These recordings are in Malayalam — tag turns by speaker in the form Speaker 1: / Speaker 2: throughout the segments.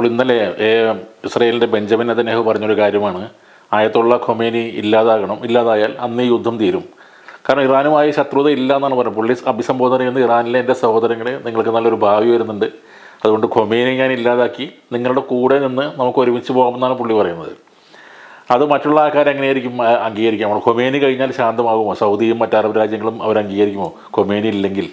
Speaker 1: ഇപ്പോൾ ഇന്നലെ ഇസ്രയേലിന്റെ ബെഞ്ചമിൻ അദ്ദേഹം പറഞ്ഞൊരു കാര്യമാണ്. ആയത്തുള്ള ഖൊമേനി ഇല്ലാതാകണം. ഇല്ലാതായാൽ അന്ന് യുദ്ധം തീരും. കാരണം ഇറാനുമായി ശത്രുത ഇല്ല എന്നാണ് പറഞ്ഞത്. പുള്ളി അഭിസംബോധന ചെയ്യുന്ന ഇറാനിലെ എന്റെ സഹോദരങ്ങളെ നിങ്ങൾക്ക് നല്ലൊരു ഭാവി വരുന്നുണ്ട്. അതുകൊണ്ട് ഖൊമേനെ ഞാൻ ഇല്ലാതാക്കി നിങ്ങളുടെ കൂടെ നിന്ന് നമുക്ക് ഒരുമിച്ച് പോകാമെന്നാണ് പുള്ളി പറയുന്നത്. അത് മറ്റുള്ള ആൾക്കാർ എങ്ങനെയായിരിക്കും അംഗീകരിക്കാം ഖൊമേനി കഴിഞ്ഞാൽ ശാന്തമാകുമോ? സൗദിയും അറബ് രാജ്യങ്ങളും അവർ അംഗീകരിക്കുമോ? ഖൊമേനി ഇല്ലെങ്കിൽ.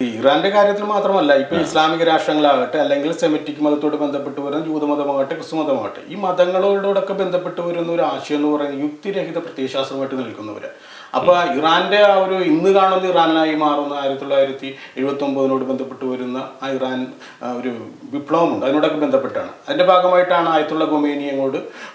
Speaker 2: ഇറാന്റെ കാര്യത്തിൽ മാത്രമല്ല ഇപ്പൊ ഇസ്ലാമിക രാഷ്ട്രങ്ങളാകട്ടെ അല്ലെങ്കിൽ സെമിറ്റിക് മതത്തോട് ബന്ധപ്പെട്ട് വരുന്ന ജൂതമതമാകട്ടെ ക്രിസ്തു മതമാകട്ടെ ഈ മതങ്ങളോടൊക്കെ ബന്ധപ്പെട്ട് വരുന്ന ഒരു ആശയം എന്ന് പറയുന്നത് യുക്തിരഹിത പ്രത്യയശാസ്ത്രമായിട്ട് നിൽക്കുന്നവര്. അപ്പൊ ഇറാന്റെ ആ ഒരു ഇന്ന് കാണുന്ന ഇറാനായി മാറുന്ന ആയിരത്തി തൊള്ളായിരത്തി എഴുപത്തി ഒമ്പതിനോട് ബന്ധപ്പെട്ട് വരുന്ന ആ ഇറാൻ ഒരു വിപ്ലവമുണ്ട്. അതിനോടൊക്കെ ബന്ധപ്പെട്ടാണ്. അതിന്റെ ഭാഗമായിട്ടാണ് ആയത്തുള്ള ഗൊമേനി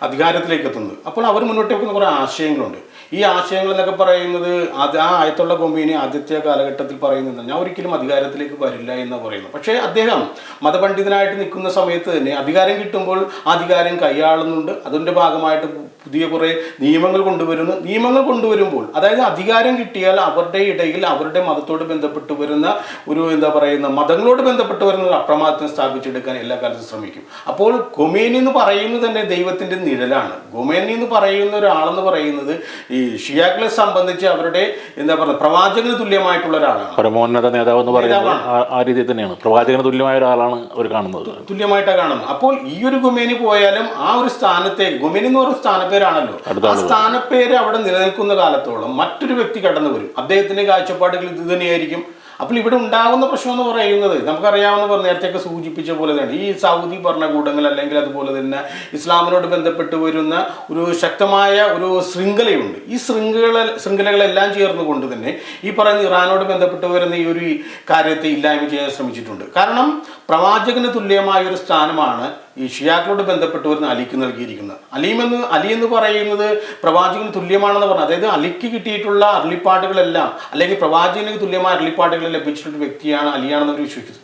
Speaker 2: അധികാരത്തിലേക്ക് എത്തുന്നത്. അപ്പോൾ അവർ മുന്നോട്ട് വെക്കുന്ന കുറേ ആശയങ്ങളുണ്ട്. ഈ ആശയങ്ങൾ എന്നൊക്കെ പറയുന്നത് അത് ആ ആയത്തുള്ള ഗൊമേനി ആദ്യത്തെ കാലഘട്ടത്തിൽ പറയുന്നത് ഞാൻ ഒരിക്കലും അധികാരത്തിലേക്ക് വരില്ല എന്ന് പറയുന്നു പക്ഷേ അദ്ദേഹം മതപണ്ഡിതനായിട്ട് നിൽക്കുന്ന സമയത്ത് തന്നെ അധികാരം കിട്ടുമ്പോൾ അധികാരം കൈയാളുന്നുണ്ട്. അതിന്റെ ഭാഗമായിട്ട് പുതിയ കുറേ നിയമങ്ങൾ കൊണ്ടുവരുന്നു. നിയമങ്ങൾ കൊണ്ടുവരുമ്പോൾ അതായത് അധികാരം കിട്ടിയാൽ അവരുടെ ഇടയിൽ അവരുടെ മതത്തോട് ബന്ധപ്പെട്ട് വരുന്ന ഒരു എന്താ പറയുന്ന മതങ്ങളോട് ബന്ധപ്പെട്ട് വരുന്ന ഒരു അപ്രമാദിത്വം സ്ഥാപിച്ചെടുക്കാൻ എല്ലാ കാലത്തും ശ്രമിക്കും. അപ്പോൾ ഗൊമേനി എന്ന് പറയുന്നത് തന്നെ ദൈവത്തിന്റെ നിഴലാണ്. ഗൊമേനി എന്ന് പറയുന്ന ഒരാളെന്ന് പറയുന്നത് ഈ ഷിയാക്കളെ സംബന്ധിച്ച് അവരുടെ എന്താ പറയുക പ്രവാചകന് തുല്യമായിട്ടുള്ള ഒരാളാണ്.
Speaker 1: പരമോന്നത നേതാവ് എന്ന് പറയുന്നത് ആ- രീതിയിൽ തന്നെയാണ്. പ്രവാചകന് തുല്യമായ ഒരാളാണ് അവർ കാണുന്നത്.
Speaker 2: തുല്യമായിട്ടാണ് കാണുന്നത്. അപ്പോൾ ഈ ഒരു ഗുമേനി പോയാലും ആ ഒരു സ്ഥാനത്തെ ഗുമേനി എന്ന് പറയുന്ന സ്ഥാനപ്പേരാണല്ലോ ആ സ്ഥാനപ്പേര് അവിടെ നിലനിൽക്കുന്ന കാലത്തോളം മറ്റൊരു വ്യക്തി കടന്നു വരും. അദ്ദേഹത്തിന്റെ കാഴ്ചപ്പാടുകൾ ഇത് തന്നെയായിരിക്കും. അപ്പോൾ ഇവിടെ ഉണ്ടാകുന്ന പ്രശ്നം എന്ന് പറയുന്നത് നമുക്കറിയാവുന്ന പറഞ്ഞ നേരത്തെയൊക്കെ സൂചിപ്പിച്ച പോലെ തന്നെ ഈ സൗദി ഭരണകൂടങ്ങൾ അല്ലെങ്കിൽ അതുപോലെ തന്നെ ഇസ്ലാമിനോട് ബന്ധപ്പെട്ട് വരുന്ന ഒരു ശക്തമായ ഒരു ശൃംഖലയുണ്ട്. ഈ ശൃംഖല ശൃംഖലകളെല്ലാം ചേർന്നുകൊണ്ട് തന്നെ ഈ പറയുന്ന ഇറാനോട് ബന്ധപ്പെട്ട് വരുന്ന ഈ ഒരു കാര്യത്തെ ഇല്ലായ്മ ചെയ്യാൻ ശ്രമിച്ചിട്ടുണ്ട്. കാരണം പ്രവാചകന് തുല്യമായ ഒരു സ്ഥാനമാണ് ഈ ഷിയാക്കളോട് ബന്ധപ്പെട്ട് വരുന്ന അലിക്ക് നൽകിയിരിക്കുന്നത് അലീം എന്ന് അലി എന്ന് പറയുന്നത് പ്രവാചകന് തുല്യമാണെന്ന് പറഞ്ഞു അതായത് അലിക്ക് കിട്ടിയിട്ടുള്ള അരുളിപ്പാട്ടുകളെല്ലാം അല്ലെങ്കിൽ പ്രവാചകന് തുല്യമായ അരുളിപ്പാട്ടുകൾ ലഭിച്ചിട്ടുള്ള വ്യക്തിയാണ് അലിയാണെന്ന്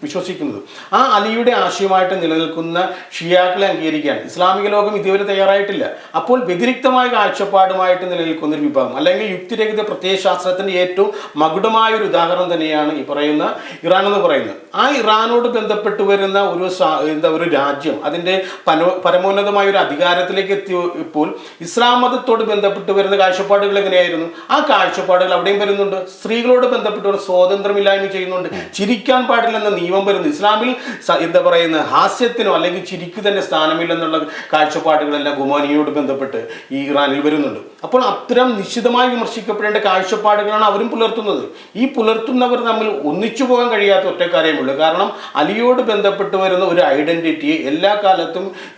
Speaker 2: വിശ്വസിക്കുന്നത്. ആ അലിയുടെ ആശയമായിട്ട് നിലനിൽക്കുന്ന ഷിയാക്കളെ അംഗീകരിക്കാൻ ഇസ്ലാമിക ലോകം ഇതുവരെ തയ്യാറായിട്ടില്ല. അപ്പോൾ വ്യതിരിക്തമായ കാഴ്ചപ്പാടുമായിട്ട് നിലനിൽക്കുന്ന ഒരു വിഭാഗം അല്ലെങ്കിൽ യുക്തിരഹിത പ്രത്യയശാസ്ത്രത്തിന്റെ ഏറ്റവും മകുടമായ ഒരു ഉദാഹരണം തന്നെയാണ് ഈ പറയുന്ന ഇറാൻ എന്ന് പറയുന്നത്. ആ ഇറാനോട് ബന്ധപ്പെട്ട് വരുന്ന ഒരു എന്താ ഒരു രാജ്യം അതിന്റെ പനോ പരമോന്നതമായ ഒരു അധികാരത്തിലേക്ക് എത്തിയപ്പോൾ ഇസ്ലാം മതത്തോട് ബന്ധപ്പെട്ട് വരുന്ന കാഴ്ചപ്പാടുകൾ എങ്ങനെയായിരുന്നു? ആ കാഴ്ചപ്പാടുകൾ അവിടെയും വരുന്നുണ്ട്. സ്ത്രീകളോട് ബന്ധപ്പെട്ട് സ്വാതന്ത്ര്യമില്ലായ്മ ചെയ്യുന്നുണ്ട്. ചിരിക്കാൻ പാടില്ലെന്ന നിയമം വരുന്നു. ഇസ്ലാമിൽ എന്താ പറയുന്ന ഹാസ്യത്തിനോ അല്ലെങ്കിൽ ചിരിക്കു തന്നെ സ്ഥാനമില്ലെന്നുള്ള കാഴ്ചപ്പാടുകളെല്ലാം ഗുമാനിയോട് ബന്ധപ്പെട്ട് ഈ ഇറാനിൽ വരുന്നുണ്ട്. അപ്പോൾ അത്തരം നിശ്ചിതമായി വിമർശിക്കപ്പെടേണ്ട കാഴ്ചപ്പാടുകളാണ് അവരും പുലർത്തുന്നത്. ഈ പുലർത്തുന്നവർ തമ്മിൽ ഒന്നിച്ചു പോകാൻ കഴിയാത്ത ഒറ്റ ഉള്ളൂ കാരണം അലിയോട് ബന്ധപ്പെട്ട് വരുന്ന ഒരു ഐഡന്റിറ്റിയെ എല്ലാ കാലത്തും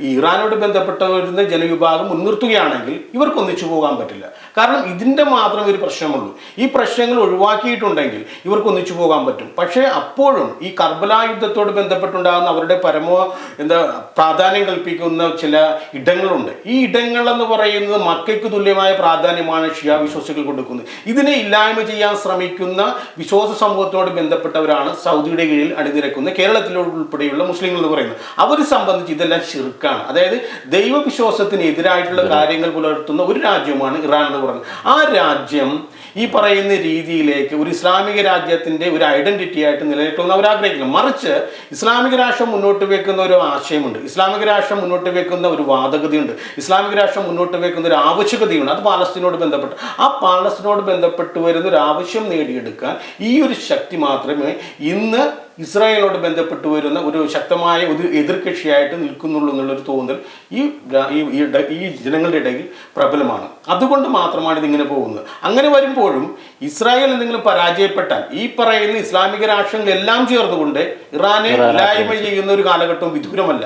Speaker 2: ഈ ഇറാനോട് ബന്ധപ്പെട്ട് വരുന്ന ജനവിഭാഗം മുൻനിർത്തുകയാണെങ്കിൽ ഇവർക്ക് ഒന്നിച്ചു പോകാൻ പറ്റില്ല. കാരണം ഇതിന്റെ മാത്രം ഒരു പ്രശ്നമുള്ളൂ. ഈ പ്രശ്നങ്ങൾ ഒഴിവാക്കിയിട്ടുണ്ടെങ്കിൽ ഇവർക്ക് ഒന്നിച്ചു പോകാൻ പറ്റും. പക്ഷേ അപ്പോഴും ഈ കർബല യുദ്ധത്തോട് ബന്ധപ്പെട്ടുണ്ടാകുന്ന അവരുടെ പരമോ എന്താ പ്രാധാന്യം കൽപ്പിക്കുന്ന ചില ഇടങ്ങളുണ്ട്. ഈ ഇടങ്ങൾ എന്ന് പറയുന്നത് മക്കയ്ക്ക് തുല്യമായ പ്രാധാന്യമാണ് ഷിയാ വിശ്വാസികൾ കൊടുക്കുന്നത്. ഇതിനെ ഇല്ലായ്മ ചെയ്യാൻ ശ്രമിക്കുന്ന വിശ്വാസ സമൂഹത്തോട് ബന്ധപ്പെട്ടവരാണ് സൗദിയുടെ കീഴിൽ അണിനിരക്കുന്ന കേരളത്തിലുൾപ്പെടെയുള്ള മുസ്ലിങ്ങൾ എന്ന് പറയുന്നത്. അവരെ സംബന്ധിച്ച് ഇതെല്ലാം ഷിർക്കാണ് അതായത് ദൈവവിശ്വാസത്തിന് എതിരായിട്ടുള്ള കാര്യങ്ങൾ പുലർത്തുന്ന ഒരു രാജ്യമാണ് ഇറാൻ എന്ന് പറയുന്നത്. ആ രാജ്യം ഈ പറയുന്ന രീതിയിലേക്ക് ഒരു ഇസ്ലാമിക രാജ്യത്തിന്റെ ഒരു ഐഡന്റിറ്റി ആയിട്ട് നിലനിൽക്കുമെന്ന് അവർ ആഗ്രഹിക്കുന്നു. മറിച്ച് ഇസ്ലാമിക രാഷ്ട്രം മുന്നോട്ട് വെക്കുന്ന ഒരു ആശയമുണ്ട്. ഇസ്ലാമിക രാഷ്ട്രം മുന്നോട്ട് വെക്കുന്ന ഒരു വാദഗതിയുണ്ട്. ഇസ്ലാമിക രാഷ്ട്രം മുന്നോട്ട് വെക്കുന്ന ഒരു ആവശ്യകതയുണ്ട്. അത് പാലസ്തീനോട് ബന്ധപ്പെട്ട് ആ പാലസ്തീനോട് ബന്ധപ്പെട്ട് വരുന്ന ഒരു ആവശ്യം നേടിയെടുക്കാൻ ഈ ഒരു ശക്തി മാത്രമേ ഇന്ന് ഇസ്രായേലിനോട് ബന്ധപ്പെട്ട് വരുന്ന ഒരു ശക്തമായ ഒരു എതിർകക്ഷിയായിട്ട് നിൽക്കുന്നുള്ളൂ എന്നുള്ളൊരു തോന്നൽ ഈ ഈ- ജനങ്ങളുടെ ഇടയിൽ പ്രബലമാണ്. അതുകൊണ്ട് മാത്രമാണ് ഇതിങ്ങനെ പോകുന്നത്. അങ്ങനെ വരുമ്പോഴും ഇസ്രായേൽ എന്തെങ്കിലും പരാജയപ്പെട്ടാൽ ഈ പറയുന്ന ഇസ്ലാമിക രാഷ്ട്രങ്ങളെല്ലാം ചേർന്നുകൊണ്ട് ഇറാനെ ഇല്ലായ്മ ചെയ്യുന്ന ഒരു കാലഘട്ടവും വിദൂരമല്ല.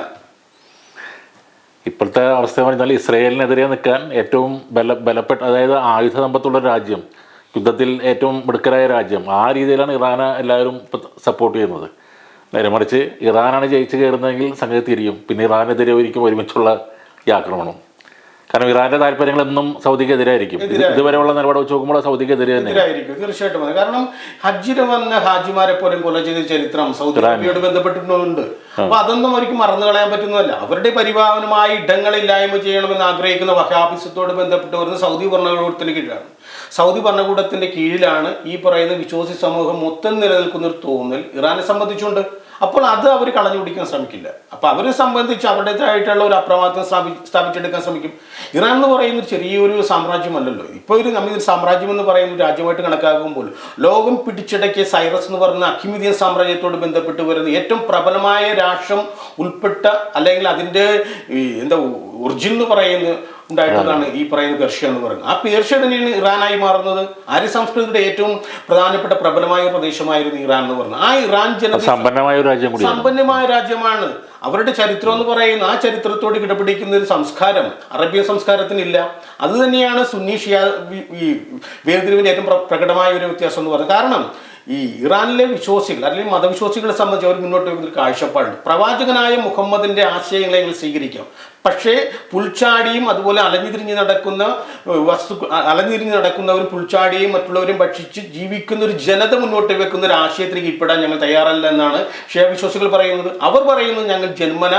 Speaker 1: ഇപ്പോഴത്തെ അവസ്ഥ എന്ന് പറഞ്ഞാൽ ഇസ്രയേലിനെതിരെ നിൽക്കാൻ ഏറ്റവും ബല ബലപ്പെട്ട അതായത് ആയുധ സമ്പത്തുള്ള രാജ്യം യുദ്ധത്തിൽ ഏറ്റവും മിടുക്കരായ രാജ്യം ആ രീതിയിലാണ് ഇറാനെ എല്ലാവരും സപ്പോർട്ട് ചെയ്യുന്നത്. നേരെ മറിച്ച് ഇറാനാണ് ജയിച്ചു കയറുന്നതെങ്കിൽ സംഗതി തിരിയും. പിന്നെ ഇറാനെതിരെ ഒരിക്കലും ഒരുമിച്ചുള്ള ഈ ആക്രമണം. കാരണം ഇറാന്റെ താല്പര്യങ്ങൾ എന്നും സൗദിക്ക് എതിരായിരിക്കും. ഇത് ഇതുവരെയുള്ള നിലപാട് വെച്ച് നോക്കുമ്പോൾ സൗദിക്ക് എതിരെ തന്നെ.
Speaker 2: തീർച്ചയായിട്ടും കാരണം ഹജ്ജിന് വന്ന ഹാജിമാരെ പോലും കൊല ചെയ്ത ചരിത്രം സൗദി അറേബ്യയോട് ബന്ധപ്പെട്ടിട്ടുണ്ട്. അപ്പൊ അതൊന്നും അവർക്ക് മറന്നു കളയാൻ പറ്റുന്നതല്ല. അവരുടെ പരിപാവനമായ ഇടങ്ങളില്ലായ്മ ചെയ്യണമെന്ന് ആഗ്രഹിക്കുന്ന വഹാബിസത്തോട് ബന്ധപ്പെട്ട് വരുന്ന സൗദി ഭരണകൂടത്തിന് കീഴിലാണ്. സൗദി ഭരണകൂടത്തിന്റെ കീഴിലാണ് ഈ പറയുന്ന വിശ്വാസി സമൂഹം മൊത്തം നിലനിൽക്കുന്ന ഒരു തോന്നൽ ഇറാനെ സംബന്ധിച്ചുണ്ട്. അപ്പോൾ അത് അവർ കളഞ്ഞു പിടിക്കാൻ ശ്രമിക്കില്ല. അപ്പോൾ അവരെ സംബന്ധിച്ച് അവരുടേതായിട്ടുള്ള ഒരു അപ്രമാദിത്വം സ്ഥാപി സ്ഥാപിച്ചെടുക്കാൻ ശ്രമിക്കും. ഇറാൻ എന്ന് പറയുന്ന ചെറിയൊരു സാമ്രാജ്യമല്ലല്ലോ. ഇപ്പോൾ ഒരു നമ്മൾ ഒരു സാമ്രാജ്യം എന്ന് പറയുന്ന രാജ്യമായിട്ട് കണക്കാക്കുമ്പോൾ ലോകം പിടിച്ചടക്കിയ സൈറസ് എന്ന് പറയുന്ന അഖിമിദിയൻ സാമ്രാജ്യത്തോട് ബന്ധപ്പെട്ട് വരുന്ന ഏറ്റവും പ്രബലമായ രാഷ്ട്രം ഉൾപ്പെട്ട അല്ലെങ്കിൽ അതിന്റെ എന്താ ഒറിജിൻ എന്ന് പറയുന്ന ഉണ്ടായിട്ടുള്ളതാണ് ഈ പറയുന്ന പേർഷ്യ എന്ന് പറയുന്നത്. ആ പേർഷ്യ തന്നെയാണ് ഇറാനായി മാറുന്നത് ആര്യ സംസ്കൃതിയുടെ ഏറ്റവും പ്രധാനപ്പെട്ട പ്രബലമായ പ്രദേശമായിരുന്നു ഇറാൻ എന്ന് പറയുന്നത്. ആ ഇറാൻ ജന
Speaker 1: സമ്പന്നമായ രാജ്യം
Speaker 2: സമ്പന്നമായ രാജ്യമാണ്. അവരുടെ ചരിത്രം എന്ന് പറയുന്ന ആ ചരിത്രത്തോട് കിടപിടിക്കുന്ന ഒരു സംസ്കാരം അറേബ്യൻ സംസ്കാരത്തിനില്ല. അത് തന്നെയാണ് സുന്നി ഷിയ ഈ വേർതിരിവിന്റെ ഏറ്റവും പ്ര- പ്രകടമായ ഒരു വ്യത്യാസം എന്ന് പറയുന്നത്. കാരണം ഈ ഇറാനിലെ വിശ്വാസികൾ അല്ലെങ്കിൽ മതവിശ്വാസികളെ സംബന്ധിച്ച് അവർ മുന്നോട്ട് വെക്കുന്ന ഒരു കാഴ്ചപ്പാടുണ്ട്. പ്രവാചകനായ മുഹമ്മദിന്റെ ആശയങ്ങളെ സ്വീകരിക്കാം. പക്ഷേ പുൽച്ചാടിയും അതുപോലെ അലഞ്ഞുതിരിഞ്ഞ് നടക്കുന്ന വസ്തു അലഞ്ഞുതിരിഞ്ഞ് നടക്കുന്നവരും പുൽച്ചാടിയും മറ്റുള്ളവരും ഭക്ഷിച്ച് ജീവിക്കുന്ന ഒരു ജനത മുന്നോട്ട് വെക്കുന്ന ഒരു ആശയത്തിന് കീഴ്പ്പെടാൻ ഞങ്ങൾ തയ്യാറല്ല എന്നാണ് ക്ഷേമവിശ്വാസികൾ വിശ്വാസികൾ പറയുന്നത്. അവർ പറയുന്നത് ഞങ്ങൾ ജന്മന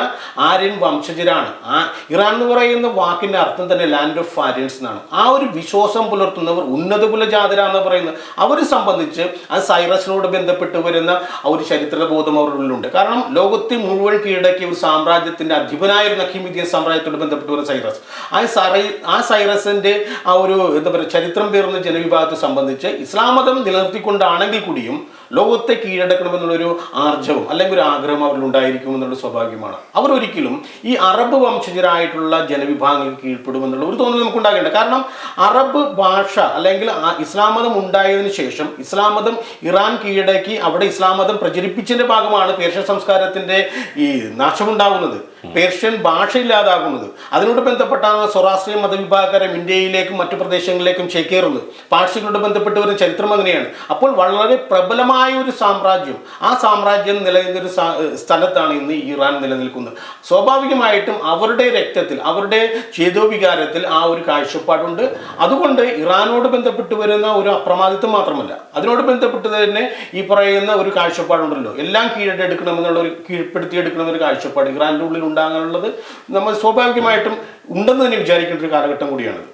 Speaker 2: ആര്യൻ വംശജരാണ്. ആ ഇറാൻ എന്ന് പറയുന്ന വാക്കിന്റെ അർത്ഥം തന്നെ ലാൻഡ് ഓഫ് ആര്യൻസ് എന്നാണ്. ആ ഒരു വിശ്വാസം പുലർത്തുന്നവർ ഉന്നത കുലജാതര എന്ന് പറയുന്നത്. അവരെ സംബന്ധിച്ച് ആ സൈറസിനോട് ബന്ധപ്പെട്ട് വരുന്ന ആ ഒരു ചരിത്രബോധം അവരുടെ ഉള്ളിലുണ്ട്. കാരണം ലോകത്തെ മുഴുവൻ കീഴടക്കിയ ഒരു സാമ്രാജ്യത്തിന്റെ അധിപനായിരുന്ന അഖിമിദിയൻ സാമ്രാജ്യത്തോട് ബന്ധപ്പെട്ട് ഒരു സൈറസ്. ആ സൈ ആ സൈറസിന്റെ ആ ഒരു എന്താ പറയുക ചരിത്രം പേർന്ന ജനവിഭാഗത്തെ സംബന്ധിച്ച് ഇസ്ലാം മതം നിലനിർത്തിക്കൊണ്ടാണെങ്കിൽ കൂടിയും ലോകത്തെ കീഴടക്കണമെന്നുള്ളൊരു ആർജവം അല്ലെങ്കിൽ ഒരു ആഗ്രഹം അവരിൽ ഉണ്ടായിരിക്കും എന്നുള്ള സ്വാഭാവികമാണ്. അവരൊരിക്കലും ഈ അറബ് വംശജരായിട്ടുള്ള ജനവിഭാഗങ്ങൾക്ക് കീഴ്പ്പെടുമെന്നുള്ള ഒരു തോന്നൽ നമുക്ക് ഉണ്ടാകേണ്ട കാരണം അറബ് ഭാഷ അല്ലെങ്കിൽ ആ ഇസ്ലാം മതം ഉണ്ടായതിനു ശേഷം ഇസ്ലാം മതം ഇറാൻ കീഴടക്കി അവിടെ ഇസ്ലാം മതം പ്രചരിപ്പിച്ചതിന്റെ ഭാഗമാണ് പേർഷ്യൻ സംസ്കാരത്തിന്റെ ഈ നാശമുണ്ടാകുന്നത് പേർഷ്യൻ ഭാഷ ഇല്ലാതാകുന്നത് അതിനോട് ബന്ധപ്പെട്ടാണ് സ്വരാഷ്ട്രീയ മതവിഭാഗക്കാരും ഇന്ത്യയിലേക്കും മറ്റു പ്രദേശങ്ങളിലേക്കും ചേക്കേറുന്നത്. പാർസികളോട് ബന്ധപ്പെട്ട് വരുന്ന ചരിത്രം അങ്ങനെയാണ്. അപ്പോൾ വളരെ പ്രബലമായ ഒരു സാമ്രാജ്യം. ആ സാമ്രാജ്യം നിലനിന്ന ഒരു സ്ഥലത്താണ് ഇന്ന് ഇറാൻ നിലനിൽക്കുന്നത്. സ്വാഭാവികമായിട്ടും അവരുടെ രക്തത്തിൽ അവരുടെ ചേതോവികാരത്തിൽ ആ ഒരു കാഴ്ചപ്പാടുണ്ട്. അതുകൊണ്ട് ഇറാനോട് ബന്ധപ്പെട്ട് വരുന്ന ഒരു അപ്രമാദിത്വം മാത്രമല്ല. അതിനോട് ബന്ധപ്പെട്ട് തന്നെ ഈ പറയുന്ന ഒരു കാഴ്ചപ്പാടുണ്ടല്ലോ. എല്ലാം കീഴടെടുക്കണമെന്നുള്ള ഒരു കീഴ്പ്പെടുത്തിയെടുക്കണമെന്നൊരു കാഴ്ചപ്പാട് ഇറാന്റെ ഉള്ളിൽ ഉണ്ടാകാനുള്ളത് നമ്മൾ സ്വാഭാവികമായിട്ടും ഉണ്ടെന്ന് തന്നെ വിചാരിക്കേണ്ട ഒരു കാലഘട്ടം കൂടിയാണിത്.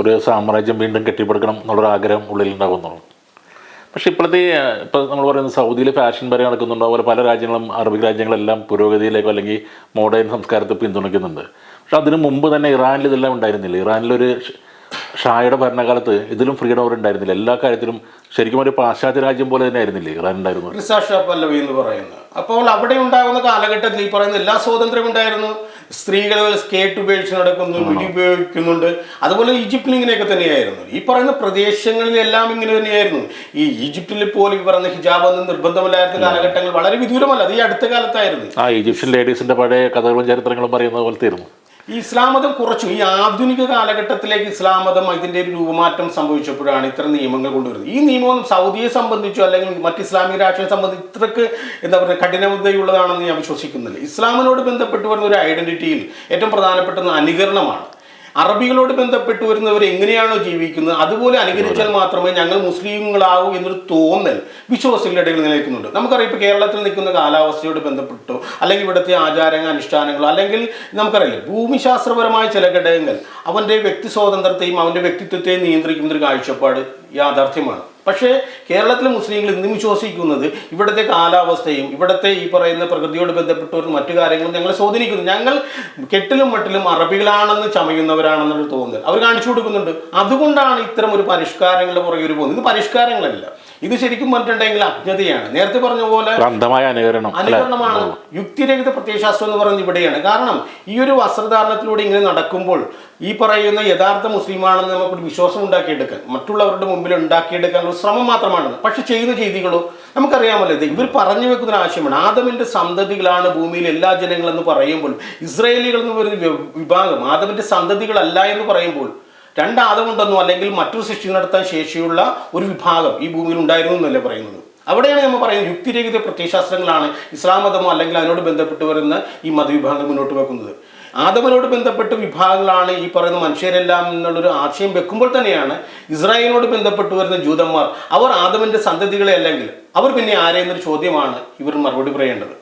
Speaker 1: ഒരു സാമ്രാജ്യം വീണ്ടും കെട്ടിപ്പടുക്കണം എന്നുള്ളൊരു ആഗ്രഹം ഉള്ളിൽ ഉള്ളിലുണ്ടാകുന്നുള്ളൂ. പക്ഷേ ഇപ്പോഴത്തെ ഇപ്പോൾ നമ്മൾ പറയുന്നത് സൗദിയിൽ ഫാഷൻ വരെ നടക്കുന്നുണ്ട് അതുപോലെ പല രാജ്യങ്ങളും അറബിക് രാജ്യങ്ങളെല്ലാം പുരോഗതിയിലേക്കോ അല്ലെങ്കിൽ മോഡേൺ സംസ്കാരത്തെ പിന്തുണയ്ക്കുന്നുണ്ട്. പക്ഷേ അതിനു മുമ്പ് തന്നെ ഇറാനിൽ ഇതെല്ലാം ഉണ്ടായിരുന്നില്ല. ഇറാനിലൊരു ഷായുടെ ഭരണകാലത്ത് ഇതിലും ഫ്രീഡം അവർ ഉണ്ടായിരുന്നില്ല എല്ലാ കാര്യത്തിലും ശരിക്കും ഒരു പാശ്ചാത്യ രാജ്യം പോലെ തന്നെ ആയിരുന്നില്ലേ ഇറാൻ ഉണ്ടായിരുന്നു
Speaker 2: റിസാഷ പല്ലവി എന്ന് പറയുന്നത്. അപ്പോൾ അവിടെ ഉണ്ടാകുന്ന കാലഘട്ടത്തിൽ ഈ പറയുന്ന എല്ലാ സ്വാതന്ത്ര്യം ഉണ്ടായിരുന്നു. സ്ത്രീകൾ സ്കേട്ട് ഉപയോഗിച്ച് നടക്കുന്നു മിടി ഉപയോഗിക്കുന്നുണ്ട്. അതുപോലെ ഈജിപ്തിൽ ഇങ്ങനെയൊക്കെ തന്നെയായിരുന്നു. ഈ പറയുന്ന പ്രദേശങ്ങളിലെല്ലാം ഇങ്ങനെ തന്നെയായിരുന്നു. ഈ ഈജിപ്തിൽ പോലും ഈ പറയുന്ന ഹിജാബ് ഒന്നും നിർബന്ധമില്ലാത്ത കാലഘട്ടങ്ങൾ വളരെ വിദൂരമല്ല. അത് ഈ അടുത്ത കാലത്തായിരുന്നു.
Speaker 1: ആ ഈജിപ്ഷ്യൻ ലേഡീസിന്റെ പഴയ കഥകളും ചരിത്രങ്ങളും പറയുന്നത് പോലത്തെ ആയിരുന്നു
Speaker 2: ഈ ഇസ്ലാം മതം കുറച്ചു. ഈ ആധുനിക കാലഘട്ടത്തിലേക്ക് ഇസ്ലാം മതം ഇതിന്റെ ഒരു രൂപമാറ്റം സംഭവിച്ചപ്പോഴാണ് ഇത്തരം നിയമങ്ങൾ കൊണ്ടുവരുന്നത്. ഈ നിയമം സൗദിയെ സംബന്ധിച്ചോ അല്ലെങ്കിൽ മറ്റ് ഇസ്ലാമിക രാഷ്ട്രീയം സംബന്ധിച്ച് ഇത്രക്ക് എന്താ പറയുക കഠിനതയുള്ളതാണെന്ന് ഞാൻ വിശ്വസിക്കുന്നില്ല. ഇസ്ലാമിനോട് ബന്ധപ്പെട്ട് വരുന്ന ഒരു ഐഡന്റിറ്റിയിൽ ഏറ്റവും പ്രധാനപ്പെട്ടത് അനുകരണമാണ് അറബികളോട് ബന്ധപ്പെട്ട് വരുന്നവർ എങ്ങനെയാണോ ജീവിക്കുന്നത്? അതുപോലെ അനുകരിച്ചാൽ മാത്രമേ ഞങ്ങൾ മുസ്ലിങ്ങളാവൂ എന്നൊരു തോന്നൽ വിശ്വാസികളുടെ ഇടയിൽ നിലനിൽക്കുന്നുണ്ട്. നമുക്കറിയാം ഇപ്പോൾ കേരളത്തിൽ നിൽക്കുന്ന കാലാവസ്ഥയോട് ബന്ധപ്പെട്ടോ അല്ലെങ്കിൽ ഇവിടുത്തെ ആചാരങ്ങൾ അനുഷ്ഠാനങ്ങളോ അല്ലെങ്കിൽ നമുക്കറിയില്ല ഭൂമിശാസ്ത്രപരമായ ചില ഘടകങ്ങൾ അവന്റെ വ്യക്തി സ്വാതന്ത്ര്യത്തെയും അവന്റെ വ്യക്തിത്വത്തെയും നിയന്ത്രിക്കുന്ന ഒരു കാഴ്ചപ്പാട് യാഥാർത്ഥ്യമാണ്. പക്ഷേ കേരളത്തിലെ മുസ്ലിങ്ങൾ ഇന്നും വിശ്വസിക്കുന്നത് ഇവിടുത്തെ കാലാവസ്ഥയും ഇവിടുത്തെ ഈ പറയുന്ന പ്രകൃതിയോട് ബന്ധപ്പെട്ടവരും മറ്റു കാര്യങ്ങളും ഞങ്ങളെ സ്വാധീനിക്കുന്നു. ഞങ്ങൾ കെട്ടിലും മട്ടിലും അറബികളാണെന്ന് ചമയുന്നവരാണെന്നുള്ള തോന്നുന്നത് അവർ കാണിച്ചു കൊടുക്കുന്നുണ്ട്. അതുകൊണ്ടാണ് ഇത്തരം ഒരു പരിഷ്കാരങ്ങളുടെ പുറകെ ഒരു പോകുന്നത്. ഇത് പരിഷ്കാരങ്ങളല്ല. ഇത് ശരിക്കും പറഞ്ഞിട്ടുണ്ടെങ്കിൽ അജ്ഞതയാണ്. നേരത്തെ പറഞ്ഞ പോലെ അനുകരണമാണ്. യുക്തിരഹിത പ്രത്യയശാസ്ത്രം എന്ന് പറയുന്നത് ഇവിടെയാണ്. കാരണം ഈ ഒരു വസ്ത്രധാരണത്തിലൂടെ ഇങ്ങനെ നടക്കുമ്പോൾ ഈ പറയുന്ന യഥാർത്ഥ മുസ്ലിമാണെന്ന് നമുക്കൊരു വിശ്വാസം ഉണ്ടാക്കിയെടുക്കാൻ മറ്റുള്ളവരുടെ മുമ്പിൽ ഉണ്ടാക്കിയെടുക്കാനുള്ള ശ്രമം മാത്രമാണ്. പക്ഷെ ചെയ്യുന്ന ചെയ്തികളോ നമുക്കറിയാമല്ലോ ഇത്. ഇവർ പറഞ്ഞു വെക്കുന്ന ആശയമാണ് ആദമിന്റെ സന്തതികളാണ് ഭൂമിയിൽ എല്ലാ ജനങ്ങളെന്ന് പറയുമ്പോൾ ഇസ്രയേലികൾ എന്ന് പറയുന്ന വിഭാഗം ആദമിന്റെ സന്തതികളല്ല എന്ന് പറയുമ്പോൾ രണ്ട് ആദമുണ്ടെന്നോ അല്ലെങ്കിൽ മറ്റൊരു സൃഷ്ടി നടത്താൻ ശേഷിയുള്ള ഒരു വിഭാഗം ഈ ഭൂമിയിൽ ഉണ്ടായിരുന്നു എന്നല്ലേ പറയുന്നത്. അവിടെയാണ് നമ്മൾ പറയുന്നത് യുക്തിരഹിത പ്രത്യയശാസ്ത്രങ്ങളാണ് ഇസ്ലാം മതമോ അല്ലെങ്കിൽ അതിനോട് ബന്ധപ്പെട്ട് വരുന്ന ഈ മതവിഭാഗം മുന്നോട്ട് വെക്കുന്നത്. ആദമനോട് ബന്ധപ്പെട്ട വിഭാഗങ്ങളാണ് ഈ പറയുന്ന മനുഷ്യരെല്ലാം എന്നുള്ളൊരു ആശയം വെക്കുമ്പോൾ തന്നെയാണ് ഇസ്രായേലിനോട് ബന്ധപ്പെട്ട് വരുന്ന ജൂതന്മാർ അവർ ആദമന്റെ സന്തതികളെ അല്ലെങ്കിൽ അവർ പിന്നെ ആരെയെന്നൊരു ചോദ്യമാണ് ഇവർ മറുപടി പറയേണ്ടത്.